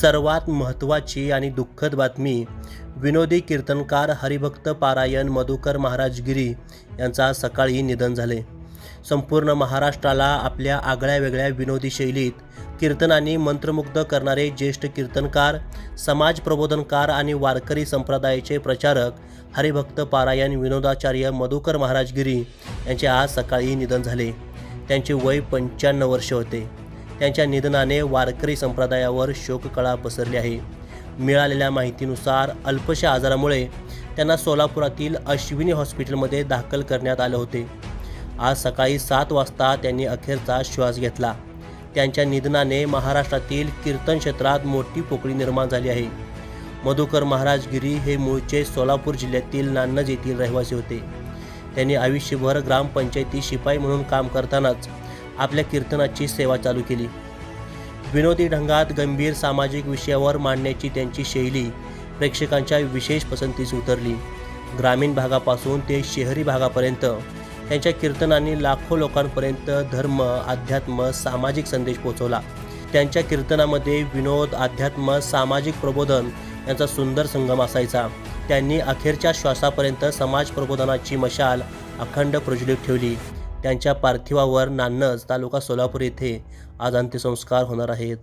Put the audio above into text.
सर्वात महत्त्वाची आणि दुःखद बातमी विनोदी कीर्तनकार हरिभक्त पारायण मधुकर महाराजगिरी यांचा सकाळी निधन झाले. संपूर्ण महाराष्ट्राला आपल्या आगळ्या वेगळ्या विनोदी शैलीत कीर्तनाने मंत्रमुग्ध करणारे ज्येष्ठ कीर्तनकार समाज प्रबोधनकार आणि वारकरी संप्रदायाचे प्रचारक हरिभक्त पारायण विनोदाचार्य मधुकर महाराजगिरी यांचे आज सकाळी निधन झाले. त्यांचे वय पंच्याण्णव वर्ष होते. त्यांच्या निधनाने वारकरी संप्रदायावर शोककळा पसरली आहे. मिळालेल्या माहितीनुसार अल्पशा आजारामुळे त्यांना सोलापुरातील अश्विनी हॉस्पिटलमध्ये दाखल करण्यात आले होते. आज सकाळी सात वाजता त्यांनी अखेरचा श्वास घेतला. त्यांच्या निधनाने महाराष्ट्रातील कीर्तन क्षेत्रात मोठी पोकळी निर्माण झाली आहे. मधुकर महाराज गिरी हे मूळचे सोलापूर जिल्ह्यातील नान्नज येथील रहिवासी होते. त्यांनी आयुष्यभर ग्रामपंचायती शिपाई म्हणून काम करतानाच आपल्या कीर्तनाची सेवा चालू केली. विनोदी ढंगात गंभीर सामाजिक विषयावर मांडण्याची त्यांची शैली प्रेक्षकांच्या विशेष पसंतीस उतरली. ग्रामीण भागापासून ते शहरी भागापर्यंत त्यांच्या कीर्तनांनी लाखो लोकांपर्यंत धर्म अध्यात्म सामाजिक संदेश पोहोचवला. त्यांच्या कीर्तनामध्ये विनोद अध्यात्म सामाजिक प्रबोधन यांचा सुंदर संगम असायचा. त्यांनी अखेरच्या श्वासापर्यंत समाज प्रबोधनाची मशाल अखंड प्रज्वलित ठेवली. त्यांच्या पार्थिवावर नान्नज तालुका सोलापूर येथे आज अंत्यसंस्कार होणार आहेत.